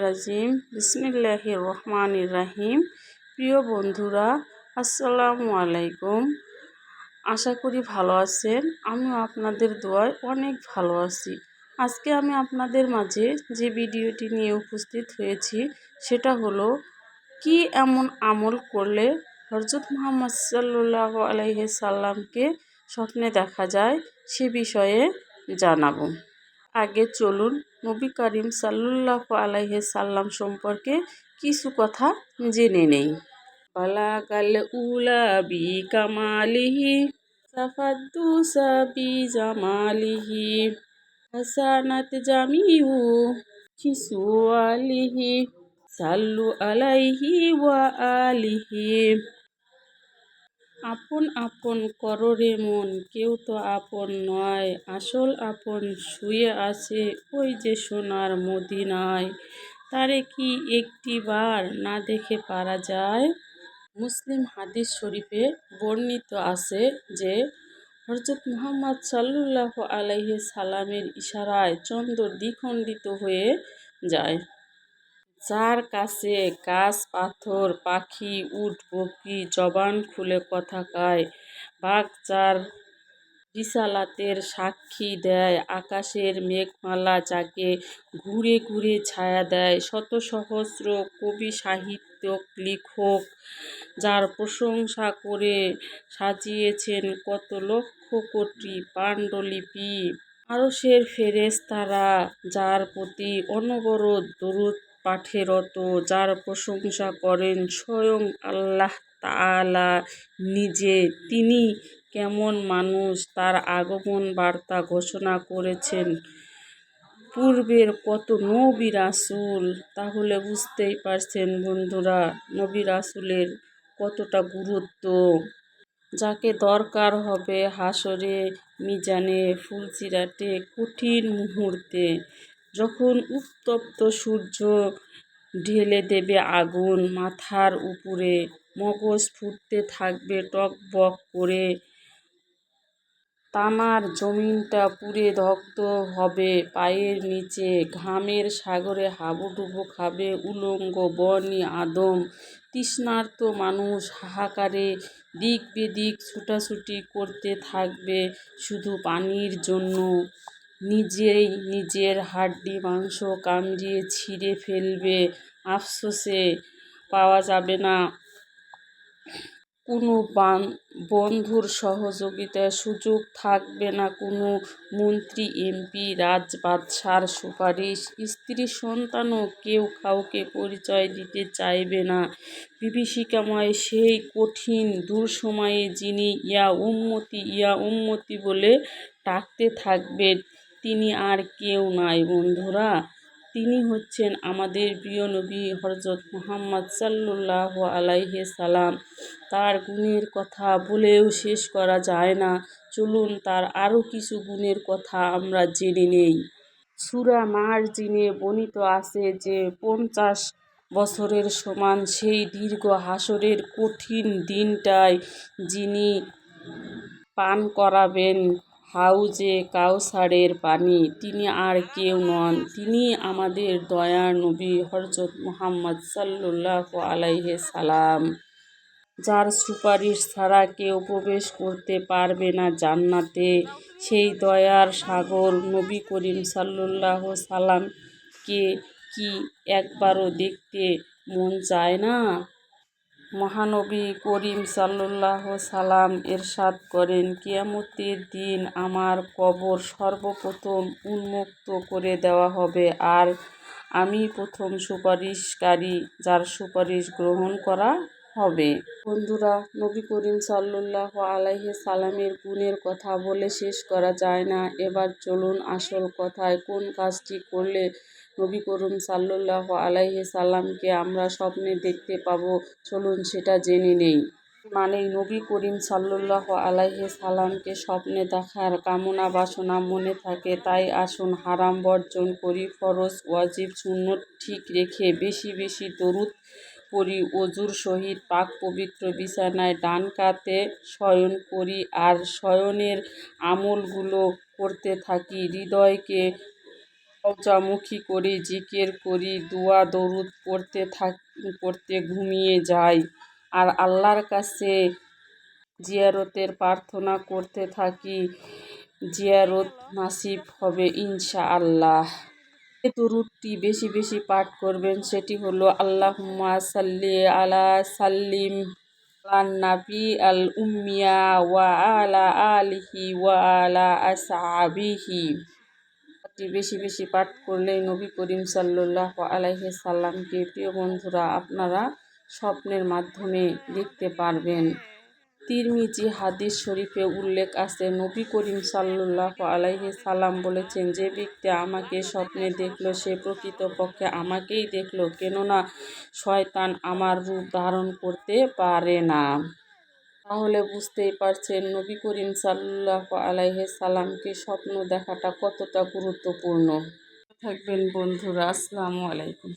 রাজিম। বিসমিল্লাহির রহমানির রাহিম। প্রিয় বন্ধুরা, আসসালামু আলাইকুম। আশা করি ভালো আছেন। আমিও আপনাদের দোয়ায় অনেক ভালো আছি। আজকে আমি আপনাদের মাঝে যে ভিডিওটি নিয়ে উপস্থিত হয়েছি, সেটা হলো, কি এমন আমল করলে হরজত মোহাম্মদ সাল্লাহ আলাইহি সাল্লামকে স্বপ্নে দেখা যায়, সে বিষয়ে জানাব। আগে চলুন নবী করিম সাল্লাহ আলাইহি সাল্লাম সম্পর্কে কিছু কথা জেনে নেই। বালাকাল উলা বি কামালিহি, সাফাদ্দু সাবি জামালিহি, হাসানাত জামিউ খিসুয়ালিহি সাল্লু আলাইহি ওয়া আলিহি। আপন আপন কররে মন, কেউ তো আপন নয়। আসল আপন শুয়ে আছে ওই যে সোনার মদিনায়। তারে কি একটি বার না দেখে পারা যায়? মুসলিম হাদিস শরীফে বর্ণিত আছে যে হরজত মুহাম্মদ সাল্লাহ আলাইহি সালামের ইশারায় চন্দ্র দ্বিখণ্ডিত হয়ে যায়। যার কাছে গাছ, পাথর, পাখি, উট বকি জবান খুলে কথা কয়। বাঘ যার রিসালাতের সাক্ষী দেয়, আকাশের মেঘমালা যাকে ঘুরে ঘুরে ছায়া দেয়। শত সহস্র কবি সাহিত্যক লেখক যার প্রশংসা করে সাজিয়েছেন কত লক্ষ কোটি পাণ্ডুলিপি। আরশের ফেরেশতারা যার প্রতি অনবরত দরুদ পাঠেরত যার প্রশংসা করেন স্বয়ং আল্লাহ তাআলা নিজে। তিনি কেমন মানুষ, তার আগমন বার্তা ঘোষণা করেছেন। পূর্বের কত নবী রাসুল, তাহলে বুঝতেই পারছেন বন্ধুরা, নবী রাসুলের কতটা গুরুত্ব। যাকে দরকার হবে হাসরে, মিজানে ফুলচিরাটে কঠিন মুহূর্তে। যখন উত্তপ্ত সূর্য ঢেলে দেবে আগুন, মাথার উপরে মগজ ফুটতে থাকবে টকবক করে, তামার জমিনটা পুড়ে দগ্ধ হবে, পায়ের নিচে ঘামের সাগরে হাবুডুবু খাবে উলঙ্গ বনি আদম। তৃষ্ণার্ত মানুষ হাহাকারে দিক বেদিক ছুটাছুটি করতে থাকবে শুধু পানির জন্য। নিজেই নিজের হাড্ডি, মাংস কামড়িয়ে ছিঁড়ে ফেলবে। আফসোসে পাওয়া যাবে না। কোনো বান, বন্ধুর সহযোগিতার সুযোগ থাকবে না কোনো মন্ত্রী, এমপি রাজবাদশার সুপারিশ। স্ত্রী, সন্তানও কেউ কাউকে পরিচয় দিতে চাইবে না। বিভীষিকাময় সেই কঠিন দুঃসময়ে যিনি ইয়া উন্মতি ইয়া উন্মতি বলে ডাকতে থাকবেন। তিনি আর কেউ নাই, বন্ধুরা। তিনি হচ্ছেন আমাদের প্রিয় নবী হরজত মুহাম্মদ সাল্লাহ আলাইহে সালাম। তার গুণের কথা বলেও শেষ করা যায় না। চলুন তার আরও কিছু গুণের কথা আমরা জেনে নেই। সুরা মার জিনে বর্ণিত আছে যে, পঞ্চাশ বছরের সমান সেই দীর্ঘ হাসরের কঠিন দিনটায় যিনি পান করাবেন হাউজে কাউসারের পানি তিনি আর কেউ নন। তিনি আমাদের দয়ার নবী হরজত মোহাম্মদ সাল্লাহ আলাইহে সালাম। যার সুপারিশ ছাড়া কেউ প্রবেশ করতে পারবে না জান্নাতে। সেই দয়ার সাগর নবী করিম সাল্লাহ সালামকে কি একবারও দেখতে মন চায় না? মহানবী করিম সাল্লাহ সালাম এরশাদ করেন, কিয়ামতের দিন আমার কবর সর্বপ্রথম উন্মুক্ত করে দেওয়া হবে আর আমি প্রথম সুপারিশকারী যার সুপারিশ গ্রহণ করা হবে। বন্ধুরা, নবী করিম সাল্লাহ আলাইহে সালামের গুণের কথা বলে শেষ করা যায় না। এবার চলুন আসল কথায় কোন কাজটি করলে নবী করিম সাল্লাহ আলাইহে সাল্লামকে আমরা স্বপ্নে দেখতে পাব, চলুন সেটা জেনে নেই। মানে নবী করিম সাল্লাহ আলাইহে সালামকে স্বপ্নে দেখার কামনা বাসনা মনে থাকে, তাই আসুন হারাম বর্জন করি, ফরজ, ওয়াজিব শূন্য ঠিক রেখে বেশি বেশি দরুদ পড়ি অজুর সহিত পাক পবিত্র বিছানায় ডান কাতে শয়ন করি আর শয়নের আমলগুলো করতে থাকি, হৃদয়কে রওজামুখী করি, জিকির করি, দুয়া, দরুদ পড়তে থাক, পড়তে ঘুমিয়ে যাই। আর আল্লাহর কাছে জিয়ারতের প্রার্থনা করতে থাকি, জিয়ারত নাসিব হবে ইনশা আল্লাহ যে দরুদটি বেশি বেশি পাঠ করবেন, সেটি হলো, আল্লাহুম্মা সাল্লি আলা সাল্লিম নাবি আল উমিয়া ওয়া আলা আলিহি, ওয়া আলা আসহাবিহি টি বেশি বেশি পাঠ করলে নবী করিম সাল্লাহ আলাইহি সাল্লামকে, প্রিয় বন্ধুরা, আপনারা স্বপ্নের মাধ্যমে দেখতে পারবেন। তিরমিজি হাদিস শরীফে উল্লেখ আছে, নবী করিম সাল্লাহ আলাইহি সাল্লাম বলেছেন, যে ব্যক্তি আমাকে স্বপ্নে দেখল, সে প্রকৃতপক্ষে আমাকেই দেখল, কেননা শয়তান আমার রূপ ধারণ করতে পারে না। তাহলে বুঝতেই পারছেন, নবী করিম সাল্লাহ আলাইহ সালামকে স্বপ্ন দেখাটা কতটা গুরুত্বপূর্ণ। থাকবেন বন্ধুরা, আসসালামু আলাইকুম।